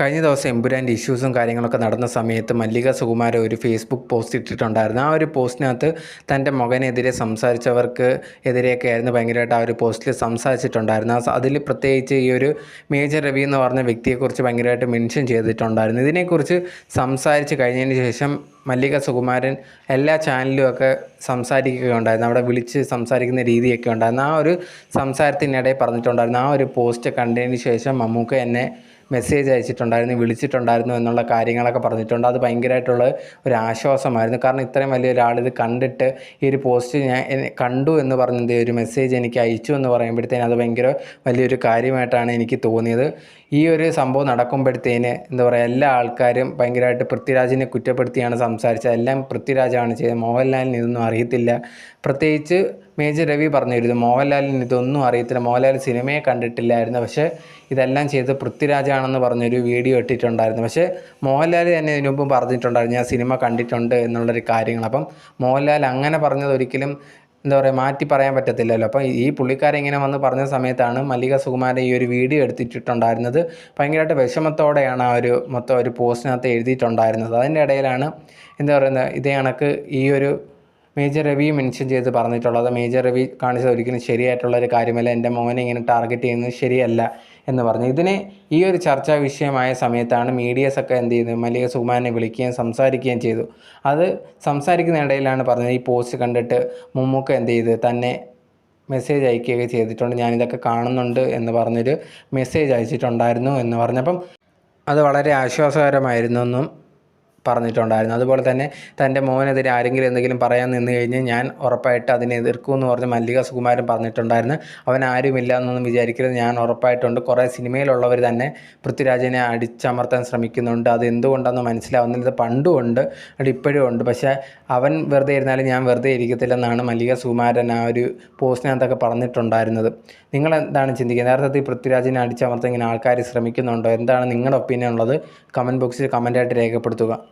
കഴിഞ്ഞ ദിവസം എമ്പുരാന്റെ ഇഷ്യൂസും കാര്യങ്ങളൊക്കെ നടന്ന സമയത്ത് മല്ലിക സുകുമാര ഒരു ഫേസ്ബുക്ക് പോസ്റ്റ് ഇട്ടിട്ടുണ്ടായിരുന്നു. ആ ഒരു പോസ്റ്റിനകത്ത് തന്റെ മകനെതിരെ സംസാരിച്ചവർക്ക് എതിരെയൊക്കെ ആയിരുന്നു ഭയങ്കരമായിട്ട് ആ ഒരു പോസ്റ്റിൽ സംസാരിച്ചിട്ടുണ്ടായിരുന്നു. അതിൽ പ്രത്യേകിച്ച് ഈ ഒരു മേജർ രവി എന്ന് പറഞ്ഞ വ്യക്തിയെക്കുറിച്ച് ഭയങ്കരമായിട്ട് മെൻഷൻ ചെയ്തിട്ടുണ്ടായിരുന്നു. ഇതിനെക്കുറിച്ച് സംസാരിച്ച് കഴിഞ്ഞതിന് ശേഷം മല്ലിക സുകുമാരൻ എല്ലാ ചാനലിലും ഒക്കെ സംസാരിക്കുകയുണ്ടായിരുന്നു. അവിടെ വിളിച്ച് സംസാരിക്കുന്ന രീതിയൊക്കെ ഉണ്ടായിരുന്നു. ആ ഒരു സംസാരത്തിനിടയിൽ പറഞ്ഞിട്ടുണ്ടായിരുന്നു. ആ ഒരു പോസ്റ്റ് കണ്ടതിന് ശേഷം മമ്മൂക്ക എന്നെ മെസ്സേജ് അയച്ചിട്ടുണ്ടായിരുന്നു വിളിച്ചിട്ടുണ്ടായിരുന്നു എന്നുള്ള കാര്യങ്ങളൊക്കെ പറഞ്ഞിട്ടുണ്ട്. അത് ഭയങ്കരമായിട്ടുള്ള ഒരു ആശ്വാസമായിരുന്നു. കാരണം ഇത്രയും വലിയ ഒരാൾ ഇത് കണ്ടിട്ട് ഈ ഒരു പോസ്റ്റ് ഞാൻ കണ്ടു എന്ന് പറഞ്ഞത് ഒരു മെസ്സേജ് എനിക്ക് അയച്ചു എന്ന് പറയുമ്പോഴത്തേന് അത് ഭയങ്കര വലിയൊരു കാര്യമായിട്ടാണ് എനിക്ക് തോന്നിയത്. ഈ ഒരു സംഭവം നടക്കുമ്പോഴത്തേന് എന്താ പറയുക എല്ലാ ആൾക്കാരും ഭയങ്കരമായിട്ട് പൃഥ്വിരാജിനെ കുറ്റപ്പെടുത്തിയാണ് സംസാരിച്ചത്. എല്ലാം പൃഥ്വിരാജാണ് ചെയ്തത്. മോഹൻലാലിന് ഇതൊന്നും അറിയത്തില്ല. പ്രത്യേകിച്ച് മേജർ രവി പറഞ്ഞിരുന്നു മോഹൻലാലിന് ഇതൊന്നും അറിയത്തില്ല മോഹൻലാൽ സിനിമയെ കണ്ടിട്ടില്ലായിരുന്നു. പക്ഷേ ഇതെല്ലാം ചെയ്ത് പൃഥ്വിരാജാണെന്ന് പറഞ്ഞൊരു വീഡിയോ ഇട്ടിട്ടുണ്ടായിരുന്നു. പക്ഷേ മോഹൻലാൽ തന്നെ ഇതിനു മുമ്പ് പറഞ്ഞിട്ടുണ്ടായിരുന്നു ഞാൻ സിനിമ കണ്ടിട്ടുണ്ട് എന്നുള്ളൊരു കാര്യങ്ങൾ. അപ്പം മോഹൻലാൽ അങ്ങനെ പറഞ്ഞത് ഒരിക്കലും എന്താ പറയുക മാറ്റി പറയാൻ പറ്റത്തില്ലല്ലോ. അപ്പം ഈ പുള്ളിക്കാരൻ ഇങ്ങനെ വന്ന് പറഞ്ഞ സമയത്താണ് മല്ലിക സുകുമാരൻ ഈ ഒരു വീഡിയോ എടുത്തിട്ടുണ്ടായിരുന്നത് ഭയങ്കരമായിട്ട് വിഷമത്തോടെയാണ് ആ ഒരു മൊത്തം ഒരു പോസ്റ്റിനകത്ത് എഴുതിയിട്ടുണ്ടായിരുന്നത്. അതിന്റെ ഇടയിലാണ് എന്താ പറയുന്നത് ഇതേ കണക്ക് ഈ ഒരു മേജർ രവി മെൻഷൻ ചെയ്ത് പറഞ്ഞിട്ടുള്ളത്. മേജർ രവി കാണിച്ചത് ഒരിക്കലും ശരിയായിട്ടുള്ള ഒരു കാര്യമല്ല. എന്റെ മോനെ ഇങ്ങനെ ടാർഗറ്റ് ചെയ്യുന്നത് ശരിയല്ല എന്ന് പറഞ്ഞു. ഇതിനെ ഈ ഒരു ചർച്ചാ വിഷയമായ സമയത്താണ് മീഡിയസൊക്കെ എന്ത് ചെയ്യുന്നത് മല്ലിക സുമാനെ വിളിക്കുകയും സംസാരിക്കുകയും ചെയ്തു. അത് സംസാരിക്കുന്ന ഇടയിലാണ് പറഞ്ഞത്. ഈ പോസ്റ്റ് കണ്ടിട്ട് മുമ്മുക്ക എന്ത് ചെയ്ത് തന്നെ മെസ്സേജ് അയക്കുകയൊക്കെ ചെയ്തിട്ടുണ്ട്. ഞാനിതൊക്കെ കാണുന്നുണ്ട് എന്ന് പറഞ്ഞൊരു മെസ്സേജ് അയച്ചിട്ടുണ്ടായിരുന്നു എന്ന് പറഞ്ഞപ്പം അത് വളരെ ആശ്വാസകരമായിരുന്നു എന്നും പറഞ്ഞിട്ടുണ്ടായിരുന്നു. അതുപോലെ തന്നെ തന്റെ മോനെതിരെ ആരെങ്കിലും എന്തെങ്കിലും പറയാൻ നിന്ന് കഴിഞ്ഞാൽ ഞാൻ ഉറപ്പായിട്ട് അതിനെ എതിർക്കുമെന്ന് പറഞ്ഞ് മല്ലിക സുകുമാരൻ പറഞ്ഞിട്ടുണ്ടായിരുന്നു. അവൻ ആരുമില്ല എന്നൊന്നും വിചാരിക്കരുത്. ഞാൻ ഉറപ്പായിട്ടുണ്ട്. കുറേ സിനിമയിലുള്ളവർ തന്നെ പൃഥ്വിരാജിനെ അടിച്ചമർത്താൻ ശ്രമിക്കുന്നുണ്ട്. അത് എന്തുകൊണ്ടാണെന്ന് മനസ്സിലാവുന്നില്ല. ഇത് പണ്ടും ഉണ്ട്. അത് ഇപ്പോഴും ഉണ്ട്. പക്ഷേ അവൻ വെറുതെ ഇരുന്നാലും ഞാൻ വെറുതെ ഇരിക്കത്തില്ലെന്നാണ് മല്ലിക സുകുമാരൻ ആ ഒരു പോസ്റ്റിനകത്തൊക്കെ പറഞ്ഞിട്ടുണ്ടായിരുന്നത്. നിങ്ങൾ എന്താണ് ചിന്തിക്കുന്നത്? യഥാർത്ഥത്തിൽ പൃഥ്വിരാജിനെ അടിച്ചമർത്താൻ ഇങ്ങനെ ആൾക്കാർ ശ്രമിക്കുന്നുണ്ടോ? എന്താണ് നിങ്ങളുടെ ഒപ്പീനിയൻ ഉള്ളത്? കമന്റ് ബോക്സിൽ കമന്റായിട്ട് രേഖപ്പെടുത്തുക.